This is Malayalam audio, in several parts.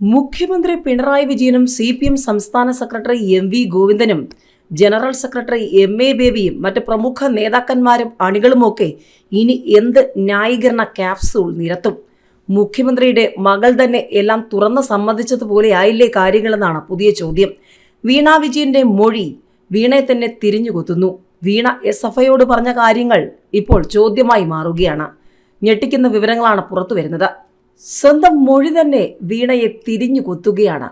മുഖ്യമന്ത്രി പിണറായി വിജയനും സി പി എം സംസ്ഥാന സെക്രട്ടറി എം വി ഗോവിന്ദനും ജനറൽ സെക്രട്ടറി എം എ ബേബിയും മറ്റ് പ്രമുഖ നേതാക്കന്മാരും അണികളുമൊക്കെ ഇനി എന്ത് ന്യായീകരണ ക്യാപ്സൂൾ നിരത്തും? മുഖ്യമന്ത്രിയുടെ മകൾ തന്നെ എല്ലാം തുറന്ന് സമ്മതിച്ചതുപോലെ ആയില്ലേ കാര്യങ്ങളെന്നാണ് പുതിയ ചോദ്യം. വീണ വിജയന്റെ മൊഴി വീണയെ തന്നെ തിരിഞ്ഞുകൊത്തുന്നു വീണ എസ് എഫ് ഐയോട് പറഞ്ഞ കാര്യങ്ങൾ ഇപ്പോൾ ചോദ്യമായി മാറുകയാണ്. ഞെട്ടിക്കുന്ന വിവരങ്ങളാണ് പുറത്തുവരുന്നത്. സ്വന്തം മൊഴി തന്നെ വീണയെ തിരിഞ്ഞു കൊത്തുകയാണ്.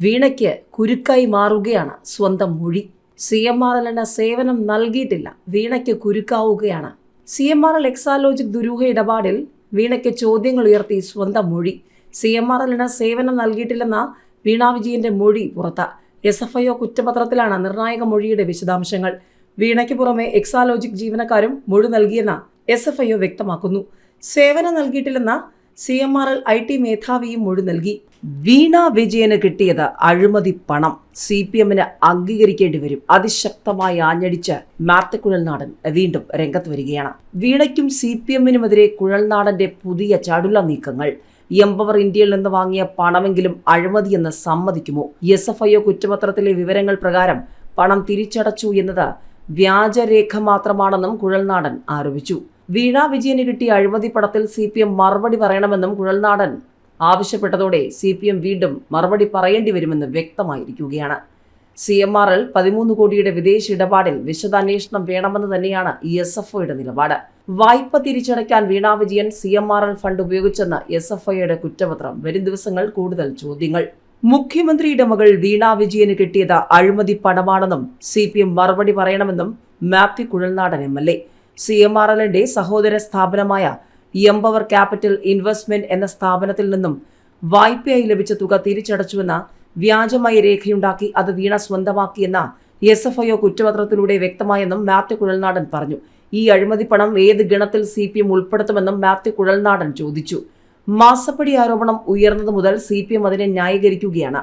വീണയ്ക്ക് കുരുക്കായി മാറുകയാണ് സ്വന്തം മൊഴി. സി എം ആർ എല്ലിന് സേവനം നൽകിയിട്ടില്ല. വീണയ്ക്ക് കുരുക്കാവുകയാണ്. C M R L Exalogic ദുരൂഹ ഇടപാടിൽ വീണയ്ക്ക് ചോദ്യങ്ങൾ ഉയർത്തി സ്വന്തം മൊഴി. സി എം ആർ എല്ലിന് സേവനം നൽകിയിട്ടില്ലെന്ന വീണ വിജയന്റെ മൊഴി പുറത്ത്. എസ് എഫ് ഐ ഒ കുറ്റപത്രത്തിലാണ് നിർണായക മൊഴിയുടെ വിശദാംശങ്ങൾ. വീണയ്ക്ക് പുറമെ എക്സാലോജിക് ജീവനക്കാരും മൊഴി നൽകിയെന്ന എസ് എഫ് ഐ ഒ വ്യക്തമാക്കുന്നു. സേവനം നൽകിയിട്ടില്ലെന്ന C M R L I T മേധാവിയും മൊഴി നൽകി. വീണ വിജയന് കിട്ടിയത് അഴിമതി പണം. സി പി എമ്മിന് അംഗീകരിക്കേണ്ടി വരും. അതിശക്തമായി ആഞ്ഞടിച്ച് മാത്യു കുഴൽനാടൻ വീണ്ടും രംഗത്ത് വരികയാണ്. വീണയ്ക്കും സി പി എമ്മിനുമെതിരെ കുഴൽനാടന്റെ പുതിയ ചടുല നീക്കങ്ങൾ. എംപവർ ഇന്ത്യയിൽ നിന്ന് വാങ്ങിയ പണമെങ്കിലും അഴിമതിയെന്ന് സമ്മതിക്കുമോ? എസ് എഫ് ഐ കുറ്റപത്രത്തിലെ വിവരങ്ങൾ പ്രകാരം പണം തിരിച്ചടച്ചു എന്നത് വ്യാജരേഖ മാത്രമാണെന്നും കുഴൽനാടൻ ആരോപിച്ചു. വീണ വിജയന് കിട്ടിയ അഴിമതി പടത്തിൽ സി പി എം മറുപടി പറയണമെന്നും കുഴൽനാടൻ ആവശ്യപ്പെട്ടതോടെ സി പി എം വീണ്ടും മറുപടി പറയേണ്ടി വരുമെന്ന് വ്യക്തമായിരിക്കുകയാണ്. സി എം ആർ എൽ പതിമൂന്ന് കോടിയുടെ വിദേശ ഇടപാടിൽ വിശദാന്വേഷണം വേണമെന്ന് തന്നെയാണ് ഇ എസ് എഫ് ഒയുടെ നിലപാട്. വായ്പ തിരിച്ചടയ്ക്കാൻ Veena Vijayan C M R L fund ഉപയോഗിച്ചെന്ന S F ഐയുടെ കുറ്റപത്രം. വരും ദിവസങ്ങൾ കൂടുതൽ ചോദ്യങ്ങൾ. മുഖ്യമന്ത്രിയുടെ മകൾ വീണ വിജയന് കിട്ടിയത് അഴിമതി പണമാണെന്നും സി പി എം മറുപടി പറയണമെന്നും Mathew Kuzhalnadan M L A C M R എല്ലിന്റെ സഹോദര സ്ഥാപനമായ എംപവർ ക്യാപിറ്റൽ ഇൻവെസ്റ്റ്മെന്റ് എന്ന സ്ഥാപനത്തിൽ നിന്നും വായ്പയായി ലഭിച്ച തുക തിരിച്ചടച്ചുവെന്ന വ്യാജമായ രേഖയുണ്ടാക്കി അത് വീണ സ്വന്തമാക്കിയെന്ന എസ് എഫ് ഐ ഒ കുറ്റപത്രത്തിലൂടെ വ്യക്തമായെന്നും മാത്യു കുഴൽനാടൻ പറഞ്ഞു. ഈ അഴിമതി പണം ഏത് ഗണത്തിൽ സി പി എം ഉൾപ്പെടുത്തുമെന്നും മാത്യു കുഴൽനാടൻ ചോദിച്ചു. മാസപ്പടി ആരോപണം ഉയർന്നതു മുതൽ സി പി എം അതിനെ ന്യായീകരിക്കുകയാണ്.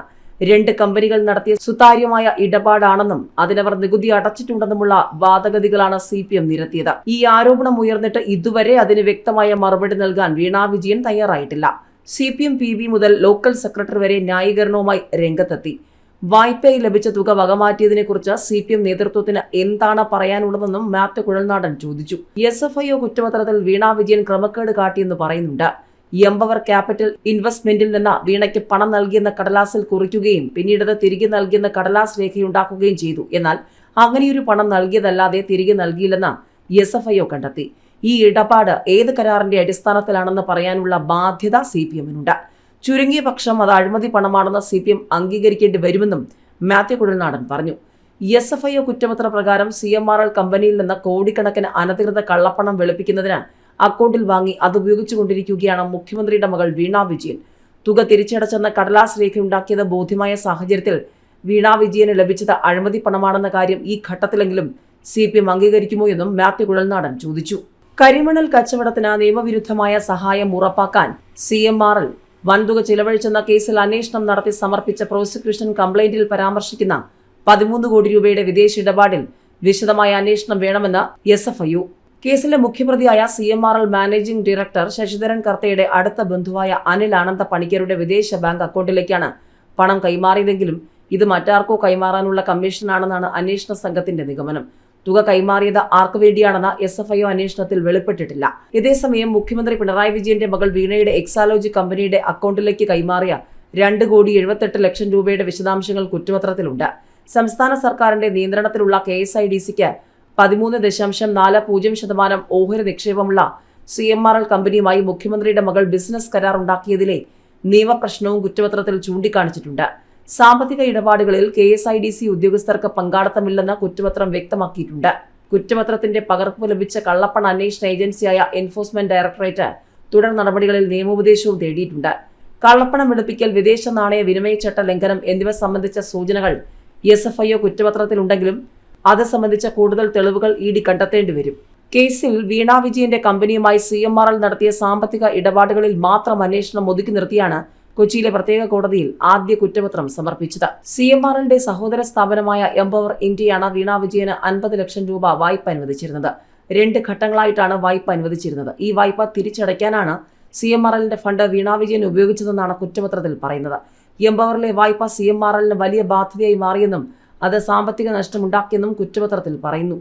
രണ്ട് കമ്പനികൾ നടത്തിയ സുതാര്യമായ ഇടപാടാണെന്നും അതിനവർ നികുതി അടച്ചിട്ടുണ്ടെന്നുമുള്ള വാദഗതികളാണ് സി പി എം നിരത്തിയത്. ഈ ആരോപണം ഉയർന്നിട്ട് ഇതുവരെ അതിന് വ്യക്തമായ മറുപടി നൽകാൻ വീണാ വിജയൻ തയ്യാറായിട്ടില്ല. C P M P B മുതൽ ലോക്കൽ സെക്രട്ടറി വരെ ന്യായീകരണവുമായി രംഗത്തെത്തി. വായ്പയിൽ ലഭിച്ച തുക വകമാറ്റിയതിനെക്കുറിച്ച് സി പി എം നേതൃത്വത്തിന് എന്താണ് പറയാനുള്ളതെന്നും മാത്യു കുഴൽനാടൻ ചോദിച്ചു. എസ് എഫ് ഐ ഒ കുറ്റപത്രത്തിൽ വീണാ വിജയൻ ക്രമക്കേട് കാട്ടിയെന്ന് പറയുന്നുണ്ട്. എംപവർ ക്യാപിറ്റൽ ഇൻവെസ്റ്റ്മെന്റിൽ നിന്ന് വീണയ്ക്ക് പണം നൽകിയെന്ന കടലാസിൽ കുറിക്കുകയും പിന്നീട് തിരികെ നൽകിയെന്ന കടലാസ് രേഖയുണ്ടാക്കുകയും ചെയ്തു. എന്നാൽ അങ്ങനെയൊരു പണം നൽകിയതല്ലാതെ തിരികെ നൽകിയില്ലെന്ന് എസ് എഫ് ഐഒ കണ്ടെത്തി. ഈ ഇടപാട് ഏത് കരാറിന്റെ അടിസ്ഥാനത്തിലാണെന്ന് പറയാനുള്ള ബാധ്യത സി പി എമ്മിനുണ്ട്. ചുരുങ്ങിയ പക്ഷം അത് അഴിമതി പണമാണെന്ന് സി പി എം അംഗീകരിക്കേണ്ടി വരുമെന്നും മാത്യു കുഴൽനാടൻ പറഞ്ഞു. എസ് എഫ് ഐ ഒ കുറ്റപത്ര പ്രകാരം സി എം ആർ എൽ കമ്പനിയിൽ നിന്ന് കോടിക്കണക്കിന് അനധികൃത കള്ളപ്പണം വെളുപ്പിക്കുന്നതിന് അക്കൗണ്ടിൽ വാങ്ങി അത് ഉപയോഗിച്ചുകൊണ്ടിരിക്കുകയാണ് മുഖ്യമന്ത്രിയുടെ മകൾ വീണ വിജയൻ. തുക തിരിച്ചടച്ചെന്ന കടലാസ് രേഖയുണ്ടാക്കിയത് ബോധ്യമായ സാഹചര്യത്തിൽ വീണ വിജയന് ലഭിച്ചത് അഴിമതി പണമാണെന്ന കാര്യം ഈ ഘട്ടത്തിലെങ്കിലും സി പി എം അംഗീകരിക്കുമോ എന്നും മാത്യു കുഴൽനാടൻ ചോദിച്ചു. കരിമണൽ കച്ചവടത്തിന് നിയമവിരുദ്ധമായ സഹായം ഉറപ്പാക്കാൻ സി എം ആർ എൽ വൻതുക ചിലവഴിച്ചെന്ന കേസിൽ അന്വേഷണം നടത്തി സമർപ്പിച്ച പ്രോസിക്യൂഷൻ കംപ്ലൈന്റിൽ പരാമർശിക്കുന്ന പതിമൂന്ന് കോടി രൂപയുടെ വിദേശ ഇടപാടിൽ വിശദമായ അന്വേഷണം വേണമെന്ന് എസ് എഫ് ഐ കേസിലെ മുഖ്യപ്രതിയായ C M R L managing director Sasidharan കർത്തയുടെ അടുത്ത ബന്ധുവായ അനിൽ ആനന്ദ പണിക്കരുടെ വിദേശ ബാങ്ക് അക്കൗണ്ടിലേക്കാണ് പണം കൈമാറിയതെങ്കിലും ഇത് മറ്റാർക്കോ കൈമാറാനുള്ള കമ്മീഷനാണെന്നാണ് അന്വേഷണ സംഘത്തിന്റെ നിഗമനം. തുക കൈമാറിയത് ആർക്കു വേണ്ടിയാണെന്ന എസ് എഫ് ഐ ഒ അന്വേഷണത്തിൽ വെളിപ്പെട്ടിട്ടില്ല. ഇതേസമയം മുഖ്യമന്ത്രി പിണറായി വിജയന്റെ മകൾ വീണയുടെ എക്സാലോജി കമ്പനിയുടെ അക്കൗണ്ടിലേക്ക് കൈമാറിയ രണ്ട് കോടി എഴുപത്തെട്ട് ലക്ഷം രൂപയുടെ വിശദാംശങ്ങൾ കുറ്റപത്രത്തിലുണ്ട്. സംസ്ഥാന സർക്കാരിന്റെ നിയന്ത്രണത്തിലുള്ള കെ എസ് ഐ ഡി സിക്ക് പതിമൂന്ന് ദശാംശം നാല് പൂജ്യം ശതമാനം ഓഹരി നിക്ഷേപമുള്ള സി എം ആർ എൽ കമ്പനിയുമായി മുഖ്യമന്ത്രിയുടെ മകൾ ബിസിനസ് കരാർ ഉണ്ടാക്കിയതിലെ നിയമപ്രശ്നവും കുറ്റപത്രത്തിൽ ചൂണ്ടിക്കാണിച്ചിട്ടുണ്ട്. സാമ്പത്തിക ഇടപാടുകളിൽ K S I D C ഉദ്യോഗസ്ഥർക്ക് പങ്കാളിത്തമില്ലെന്ന് കുറ്റപത്രം വ്യക്തമാക്കിയിട്ടുണ്ട്. കുറ്റപത്രത്തിന്റെ പകർപ്പ് ലഭിച്ച കള്ളപ്പണ അന്വേഷണ ഏജൻസിയായ എൻഫോഴ്സ്മെന്റ് ഡയറക്ടറേറ്റ് തുടർ നടപടികളിൽ നിയമോപദേശവും തേടിയിട്ടുണ്ട്. കള്ളപ്പണം വെളുപ്പിക്കൽ വിദേശ നാണയ വിനിമയ ചട്ട ലംഘനം എന്നിവ സംബന്ധിച്ച സൂചനകൾ എസ് എഫ് ഐ ഒ കുറ്റപത്രത്തിലുണ്ടെങ്കിലും അത് സംബന്ധിച്ച കൂടുതൽ തെളിവുകൾ ഇ ഡി കണ്ടെത്തേണ്ടി വരും. കേസിൽ വീണ വിജയന്റെ കമ്പനിയുമായി സി എം ആർ എൽ നടത്തിയ സാമ്പത്തിക ഇടപാടുകളിൽ മാത്രം അന്വേഷണം ഒതുക്കി നിർത്തിയാണ് കൊച്ചിയിലെ പ്രത്യേക കോടതിയിൽ ആദ്യ കുറ്റപത്രം സമർപ്പിച്ചത്. സി എം ആർ എല്ലിന്റെ സഹോദര സ്ഥാപനമായ എംപവർ ഇന്ത്യയാണ് വീണ വിജയന് അൻപത് ലക്ഷം രൂപ വായ്പ അനുവദിച്ചിരുന്നത്. രണ്ട് ഘട്ടങ്ങളായിട്ടാണ് വായ്പ അനുവദിച്ചിരുന്നത്. ഈ വായ്പ തിരിച്ചടയ്ക്കാനാണ് സി എം ആർ എല്ലിന്റെ ഫണ്ട് വീണ വിജയൻ ഉപയോഗിച്ചതെന്നാണ് കുറ്റപത്രത്തിൽ പറയുന്നത്. എംപവറിലെ വായ്പ സി എം ആർ എല്ലിന് വലിയ ബാധ്യതയായി മാറിയെന്നും അത് സാമ്പത്തിക നഷ്ടമുണ്ടാക്കിയെന്നും കുറ്റപത്രത്തിൽ പറയുന്നു.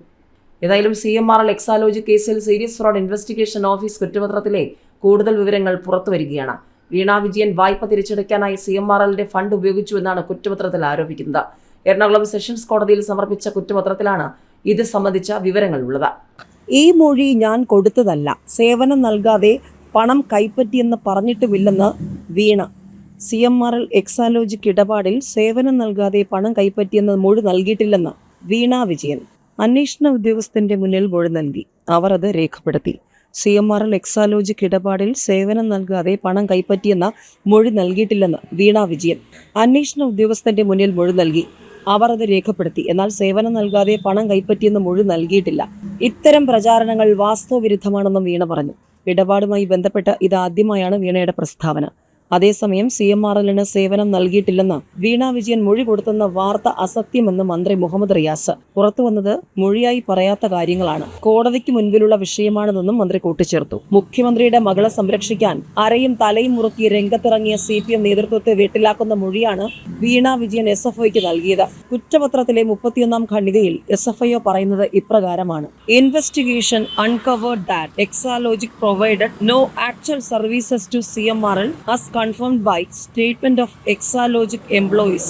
ഏതായാലും C M R L Exalogic കേസിൽ സീരിയസ് ഫ്രോഡ് ഇൻവെസ്റ്റിഗേഷൻ ഓഫീസ് കുറ്റപത്രത്തിലെ കൂടുതൽ വിവരങ്ങൾ പുറത്തുവരികയാണ് വീണ വിജയൻ വായ്പ തിരിച്ചടയ്ക്കാനായി സി എം ആർ എല്ലിന്റെ ഫണ്ട് ഉപയോഗിച്ചുവെന്നാണ് കുറ്റപത്രത്തിൽ ആരോപിക്കുന്നത്. എറണാകുളം സെഷൻസ് കോടതിയിൽ സമർപ്പിച്ച കുറ്റപത്രത്തിലാണ് ഇത് സംബന്ധിച്ച വിവരങ്ങൾ ഉള്ളത് ഈ മൊഴി ഞാൻ കൊടുത്തതല്ല. സേവനം നൽകാതെ പണം കൈപ്പറ്റിയെന്ന് പറഞ്ഞിട്ടുമില്ലെന്ന് Veena. C M R L Exalogic ഇടപാടിൽ സേവനം നൽകാതെ പണം കൈപ്പറ്റിയെന്ന് മൊഴി നൽകിയിട്ടില്ലെന്ന് വീണ വിജയൻ. അന്വേഷണ ഉദ്യോഗസ്ഥന്റെ മുന്നിൽ മൊഴി നൽകി. അവർ അത് രേഖപ്പെടുത്തി. C M R L Exalogic ഇടപാടിൽ സേവനം നൽകാതെ പണം കൈപ്പറ്റിയെന്ന മൊഴി നൽകിയിട്ടില്ലെന്ന് വീണ വിജയൻ. അന്വേഷണ ഉദ്യോഗസ്ഥന്റെ മുന്നിൽ മൊഴി നൽകി. അവർ അത് രേഖപ്പെടുത്തി. എന്നാൽ സേവനം നൽകാതെ പണം കൈപ്പറ്റിയെന്ന് മൊഴി നൽകിയിട്ടില്ല. ഇത്തരം പ്രചാരണങ്ങൾ വാസ്തവവിരുദ്ധമാണെന്നും വീണ പറഞ്ഞു. ഇടപാടുമായി ബന്ധപ്പെട്ട് ഇതാദ്യമായാണ് വീണയുടെ പ്രസ്താവന. അതേസമയം സി എം ആർ എല്ലിന് സേവനം നൽകിയിട്ടില്ലെന്ന് വീണ വിജയൻ മൊഴി കൊടുത്തെന്ന വാർത്ത അസത്യമെന്ന് മന്ത്രി മുഹമ്മദ് റിയാസ്. പുറത്തുവന്നത് മൊഴിയായി പറയാത്ത കാര്യങ്ങളാണ്. കോടതിക്ക് മുൻപിലുള്ള വിഷയമാണെന്നും മന്ത്രി കൂട്ടിച്ചേർത്തു. മുഖ്യമന്ത്രിയുടെ മകളെ സംരക്ഷിക്കാൻ അരയും തലയും മുറുക്കി രംഗത്തിറങ്ങിയ സി പി എം നേതൃത്വത്തെ വീട്ടിലാക്കുന്ന മൊഴിയാണ് വീണ വിജയൻ എസ് എഫ് ഐക്ക് നൽകിയത്. കുറ്റപത്രത്തിലെ മുപ്പത്തിയൊന്നാം ഖണ്ഡികയിൽ എസ് എഫ് ഐ പറയുന്നത് ഇപ്രകാരമാണ്. Investigation uncovered that Exalogic provided no actual services to C M R L as confirmed by statement of R employees,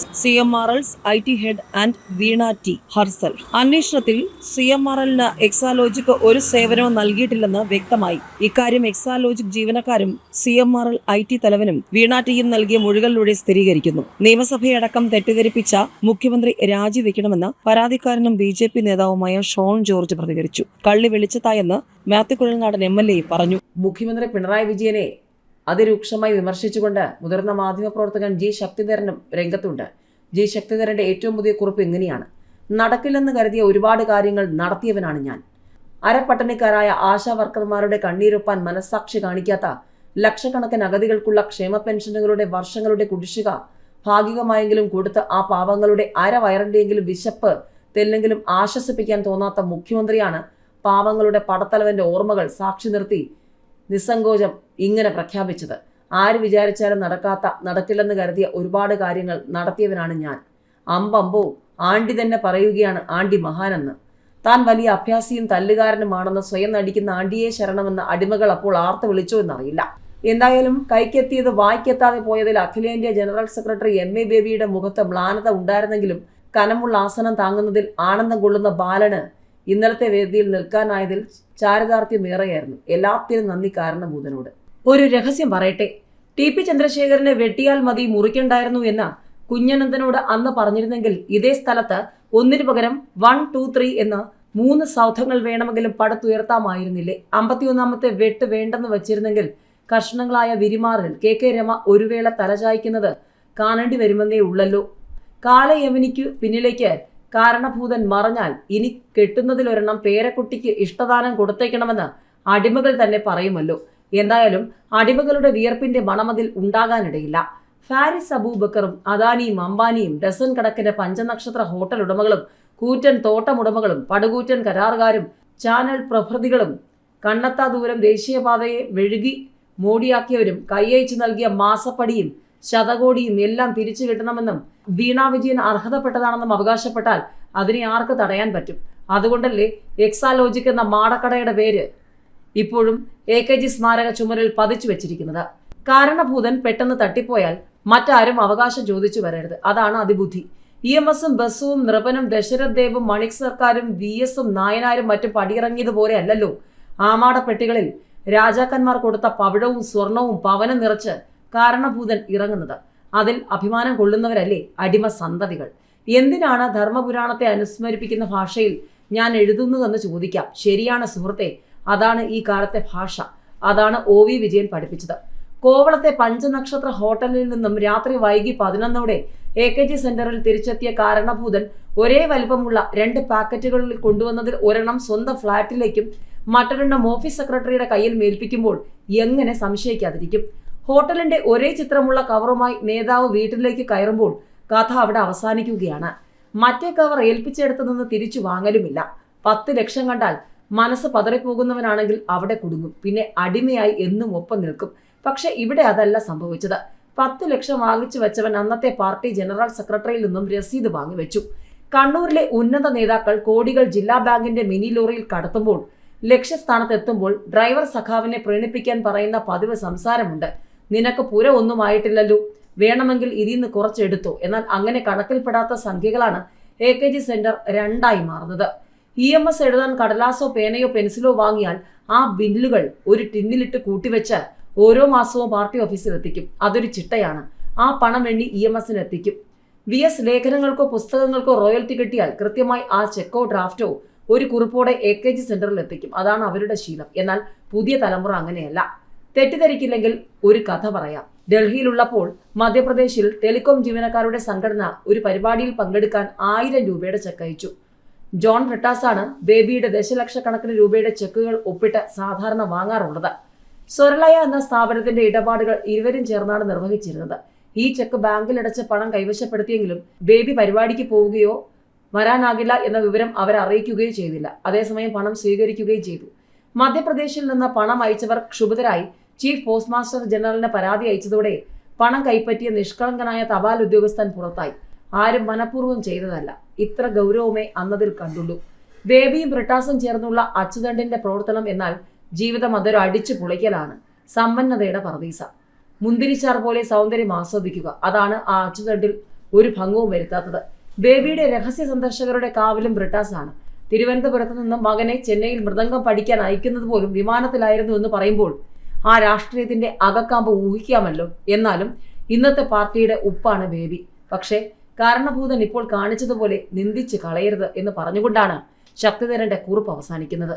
I T head and Veena T ഹർസൽ അന്വേഷണത്തിൽ സി എം ആർ എല്ലിന് എക്സാലോജിക് ഒരു സേവനവും നൽകിയിട്ടില്ലെന്ന് വ്യക്തമായി. ഇക്കാര്യം എക്സാലോജിക് ജീവനക്കാരും C M R L I T തലവനും Veena ടിയും നൽകിയ മൊഴികളിലൂടെ സ്ഥിരീകരിക്കുന്നു. നിയമസഭയടക്കം തെറ്റിദ്ധരിപ്പിച്ച മുഖ്യമന്ത്രി രാജിവെക്കണമെന്ന് പരാതിക്കാരനും ബി ജെ പി നേതാവുമായ ഷോൺ ജോർജ് പ്രതികരിച്ചു. കള്ളി വെളിച്ചത്തായെന്ന് Mathew Kuzhalnadan M L A പറഞ്ഞു. മുഖ്യമന്ത്രി പിണറായി വിജയനെ അതിരൂക്ഷമായി വിമർശിച്ചുകൊണ്ട് മുതിർന്ന മാധ്യമപ്രവർത്തകൻ ജി ശക്തിധരനും രംഗത്തുണ്ട്. ജി ശക്തിധരന്റെ ഏറ്റവും പുതിയ കുറിപ്പ് ഇങ്ങനെയാണ്. നടക്കില്ലെന്ന് കരുതിയ ഒരുപാട് കാര്യങ്ങൾ നടത്തിയവനാണ് ഞാൻ. അരപ്പട്ടണിക്കാരായ ആശാ വർക്കർമാരുടെ കണ്ണീരൊപ്പാൻ മനസ്സാക്ഷി കാണിക്കാത്ത ലക്ഷക്കണക്കിന് അഗതികൾക്കുള്ള ക്ഷേമ പെൻഷനുകളുടെ വർഷങ്ങളുടെ കുടിശ്ശിക ഭാഗികമായെങ്കിലും കൊടുത്ത് ആ പാവങ്ങളുടെ അര വയറിന്റെയെങ്കിലും വിശപ്പ് തെല്ലെങ്കിലും ആശ്വസിപ്പിക്കാൻ തോന്നാത്ത മുഖ്യമന്ത്രിയാണ് പാവങ്ങളുടെ പടത്തലവന്റെ ഓർമ്മകൾ സാക്ഷി നിർത്തി നിസ്സങ്കോചം ഇങ്ങനെ പ്രഖ്യാപിച്ചത്. ആര് വിചാരിച്ചാലും നടക്കാത്ത നടക്കില്ലെന്ന് കരുതിയ ഒരുപാട് കാര്യങ്ങൾ നടത്തിയവനാണ് ഞാൻ. അമ്പമ്പോ ആണ്ടി തന്നെ പറയുകയാണ് ആണ്ടി മഹാനെന്ന്. താൻ വലിയ അഭ്യാസിയും തല്ലുകാരനുമാണെന്ന് സ്വയം നടിക്കുന്ന ആണ്ടിയെ ശരണമെന്ന് അടിമകൾ അപ്പോൾ ആർത്ത് വിളിച്ചോ എന്നറിയില്ല. എന്തായാലും കൈക്കെത്തിയത് വായിക്കെത്താതെ പോയതിൽ അഖിലേന്ത്യാ ജനറൽ സെക്രട്ടറി എം എ ബേബിയുടെ മുഖത്ത് മ്ലാനത ഉണ്ടായിരുന്നെങ്കിലും കനമുള്ള ആസനം താങ്ങുന്നതിൽ ആനന്ദം കൊള്ളുന്ന ബാലന് ഇന്നലത്തെ വേദിയിൽ നിൽക്കാനായതിൽ ചാരിതാർത്ഥ്യം ഏറെയായിരുന്നു എല്ലാത്തിനും നന്ദി കാരണഭൂതനോട് ഒരു രഹസ്യം പറയട്ടെ. ടി പി ചന്ദ്രശേഖരനെ വെട്ടിയാൽ മതി മുറിക്കണ്ടായിരുന്നു എന്ന കുഞ്ഞനന്ദനോട് അന്ന് പറഞ്ഞിരുന്നെങ്കിൽ ഇതേ സ്ഥലത്ത് ഒന്നിനു പകരം വൺ ടു ത്രീ എന്ന മൂന്ന് സൗധങ്ങൾ വേണമെങ്കിലും പടുത്തുയർത്താമായിരുന്നില്ലേ? അമ്പത്തിയൊന്നാമത്തെ വെട്ട് വേണ്ടെന്ന് വെച്ചിരുന്നെങ്കിൽ കഷ്ണങ്ങളായ വിരിമാറിൽ കെ കെ രമ ഒരു വേള തലചായ്ക്കുന്നത് കാണേണ്ടി വരുമെന്നേ ഉള്ളല്ലോ. കാലയവനിക്കു പിന്നിലേക്ക് കാരണഭൂതൻ മറഞ്ഞാൽ ഇനി കെട്ടുന്നതിലൊരെണ്ണം പേരക്കുട്ടിക്ക് ഇഷ്ടദാനം കൊടുത്തേക്കണമെന്ന് അടിമകൾ തന്നെ പറയുമല്ലോ. എന്തായാലും അടിമകളുടെ വിയർപ്പിന്റെ മണമതിൽ ഉണ്ടാകാനിടയില്ല. ഫാരിസ് അബൂബക്കറും അദാനിയും അംബാനിയും ഡസൻ കണക്കിന് പഞ്ചനക്ഷത്ര ഹോട്ടൽ ഉടമകളും കൂറ്റൻ തോട്ടമുടമകളും പടുകൂറ്റൻ കരാറുകാരും ചാനൽ പ്രഭൃതികളും കണ്ണത്താ ദൂരം ദേശീയപാതയെ മെഴുകി മോടിയാക്കിയവരും കൈയച്ചു നൽകിയ മാസപ്പടിയും ശതകോടിയും എല്ലാം തിരിച്ചു കിട്ടണമെന്നും വീണ വിജയൻ അർഹതപ്പെട്ടതാണെന്നും അവകാശപ്പെട്ടാൽ അതിനെ ആർക്ക് തടയാൻ പറ്റും? അതുകൊണ്ടല്ലേ എക്സാലോജിക് എന്ന മാടക്കടയുടെ പേര് ഇപ്പോഴും എ കെ ജി സ്മാരക ചുമരിൽ പതിച്ചു വെച്ചിരിക്കുന്നത്. കാരണഭൂതൻ പെട്ടെന്ന് തട്ടിപ്പോയാൽ മറ്റാരും അവകാശം ചോദിച്ചു വരരുത്. അതാണ് അതിബുദ്ധി. ഇ എം എസും ബസുവും നൃപനും ദശരഥ് ദേവും മണിക് സർക്കാരും വി എസും നായനാരും മറ്റും പടിയിറങ്ങിയതുപോലെ അല്ലല്ലോ. ആമാടപ്പെട്ടികളിൽ രാജാക്കന്മാർ കൊടുത്ത പവിഴവും സ്വർണവും പവനം നിറച്ച് കാരണഭൂതൻ ഇറങ്ങുന്നത്. അതിൽ അഭിമാനം കൊള്ളുന്നവരല്ലേ അടിമ സന്തതികൾ. എന്തിനാണ് ധർമ്മപുരാണത്തെ അനുസ്മരിപ്പിക്കുന്ന ഭാഷയിൽ ഞാൻ എഴുതുന്നതെന്ന് ചോദിക്കാം. ശരിയാണ് സുഹൃത്തെ അതാണ് ഈ കാലത്തെ ഭാഷ. അതാണ് ഒ വി വിജയൻ പഠിപ്പിച്ചത്. കോവളത്തെ പഞ്ചനക്ഷത്ര ഹോട്ടലിൽ നിന്നും രാത്രി വൈകി പതിനൊന്നോടെ എ കെ ജി സെന്ററിൽ തിരിച്ചെത്തിയ കാരണഭൂതൻ ഒരേ വലിപ്പമുള്ള രണ്ട് പാക്കറ്റുകളിൽ കൊണ്ടുവന്നതിൽ ഒരെണ്ണം സ്വന്തം ഫ്ളാറ്റിലേക്കും മറ്റൊരെണ്ണം ഓഫീസ് സെക്രട്ടറിയുടെ കയ്യിൽ മേൽപ്പിക്കുമ്പോൾ എങ്ങനെ സംശയിക്കാതിരിക്കും? ഹോട്ടലിന്റെ ഒരേ ചിത്രമുള്ള കവറുമായി നേതാവ് വീട്ടിലേക്ക് കയറുമ്പോൾ കഥ അവിടെ അവസാനിക്കുകയാണ്. മറ്റേ കവർ ഏൽപ്പിച്ചെടുത്തു നിന്ന് തിരിച്ചു വാങ്ങലുമില്ല. പത്ത് ലക്ഷം കണ്ടാൽ മനസ്സ് പതറിപ്പോകുന്നവനാണെങ്കിൽ അവിടെ കുടുങ്ങും. പിന്നെ അടിമയായി എന്നും ഒപ്പം നിൽക്കും. പക്ഷെ ഇവിടെ അതല്ല സംഭവിച്ചത്. പത്ത് ലക്ഷം വാങ്ങിച്ചു വെച്ചവൻ അന്നത്തെ പാർട്ടി ജനറൽ സെക്രട്ടറിയിൽ നിന്നും രസീത് വാങ്ങിവെച്ചു കണ്ണൂരിലെ ഉന്നത നേതാക്കൾ കോടികൾ ജില്ലാ ബാങ്കിന്റെ മിനി ലോറിയിൽ കടത്തുമ്പോൾ ലക്ഷ്യസ്ഥാനത്ത് എത്തുമ്പോൾ ഡ്രൈവർ സഖാവിനെ പ്രീണിപ്പിക്കാൻ പറയുന്ന പതിവ് സംസാരമുണ്ട്. നിനക്ക് പുര ഒന്നും ആയിട്ടില്ലല്ലോ വേണമെങ്കിൽ ഇതിൽ നിന്ന് കുറച്ചെടുത്തോ. എന്നാൽ അങ്ങനെ കണക്കിൽപ്പെടാത്ത സംഖ്യകളാണ് എ കെ ജി സെന്റർ രണ്ടായി മാറുന്നത്. ഇ എം എസ് എഴുതാൻ കടലാസോ പേനയോ പെൻസിലോ വാങ്ങിയാൽ ആ ബില്ലുകൾ ഒരു ടിന്നിലിട്ട് കൂട്ടിവെച്ച് ഓരോ മാസവും പാർട്ടി ഓഫീസിൽ എത്തിക്കും അതൊരു ചിട്ടയാണ്. ആ പണം എണ്ണി ഇ എം എസിന് എത്തിക്കും. വി എസ് ലേഖനങ്ങൾക്കോ പുസ്തകങ്ങൾക്കോ റോയൽറ്റി കിട്ടിയാൽ കൃത്യമായി ആ ചെക്കോ ഡ്രാഫ്റ്റോ ഒരു കുറിപ്പോടെ എ കെ ജി സെന്ററിൽ എത്തിക്കും അതാണ് അവരുടെ ശീലം. എന്നാൽ പുതിയ തലമുറ അങ്ങനെയല്ല. തെറ്റിദ്ധരിക്കില്ലെങ്കിൽ ഒരു കഥ പറയാം. ഡൽഹിയിലുള്ളപ്പോൾ മധ്യപ്രദേശിൽ ടെലികോം ജീവനക്കാരുടെ സംഘടന ഒരു പരിപാടിയിൽ പങ്കെടുക്കാൻ ആയിരം രൂപയുടെ ചെക്ക് അയച്ചു. ജോൺ ബ്രിട്ടാസാണ് ബേബിയുടെ ദശലക്ഷക്കണക്കിന് രൂപയുടെ ചെക്കുകൾ ഒപ്പിട്ട് സാധാരണ വാങ്ങാറുള്ളത്. സ്വരലയ എന്ന സ്ഥാപനത്തിന്റെ ഇടപാടുകൾ ഇരുവരും ചേർന്നാണ് നിർവഹിച്ചിരുന്നത്. ഈ ചെക്ക് ബാങ്കിൽ അടച്ച പണം കൈവശപ്പെടുത്തിയെങ്കിലും ബേബി പരിപാടിക്ക് പോവുകയോ വരാനാകില്ല എന്ന വിവരം അവർ അറിയിക്കുകയോ ചെയ്തില്ല. അതേസമയം പണം സ്വീകരിക്കുകയും ചെയ്തു. മധ്യപ്രദേശിൽ നിന്ന് പണം അയച്ചവർ ക്ഷുഭിതരായി. ചീഫ് പോസ്റ്റ് മാസ്റ്റർ ജനറലിന് പരാതി അയച്ചതോടെ പണം കൈപ്പറ്റിയ നിഷ്കളങ്കനായ തപാൽ ഉദ്യോഗസ്ഥൻ പുറത്തായി. ആരും മനഃപൂർവം ചെയ്തതല്ല. ഇത്ര ഗൗരവമേ അന്നതിൽ കണ്ടുള്ളൂ. ബേബിയും ബ്രിട്ടാസും ചേർന്നുള്ള അച്ചുതണ്ടിന്റെ പ്രവർത്തനം എന്നാൽ ജീവിതം അതൊരു അടിച്ചു പൊളിക്കലാണ്. സമ്പന്നതയുടെ പറദീസ. മുന്തിരിച്ചാർ പോലെ സൗന്ദര്യം ആസ്വദിക്കുക. അതാണ് ആ അച്ചുതണ്ടിൽ ഒരു ഭംഗവും വരുത്താത്തത്. ബേബിയുടെ രഹസ്യ സന്ദർശകരുടെ കാവലും ബ്രിട്ടാസാണ്. തിരുവനന്തപുരത്ത് നിന്നും മകനെ ചെന്നൈയിൽ മൃദംഗം പഠിക്കാൻ അയക്കുന്നത് പോലും വിമാനത്തിലായിരുന്നു എന്ന് പറയുമ്പോൾ ആ രാഷ്ട്രീയത്തിന്റെ അകക്കാമ്പ് ഊഹിക്കാമല്ലോ. എന്നാലും ഇന്നത്തെ പാർട്ടിയുടെ ഉപ്പാണ് ബേബി. പക്ഷേ കാരണഭൂതൻ ഇപ്പോൾ കാണിച്ചതുപോലെ നിന്ദിച്ച് കളയരുത് എന്ന് പറഞ്ഞുകൊണ്ടാണ് ശക്തിധരന്റെ കുറിപ്പ് അവസാനിക്കുന്നത്.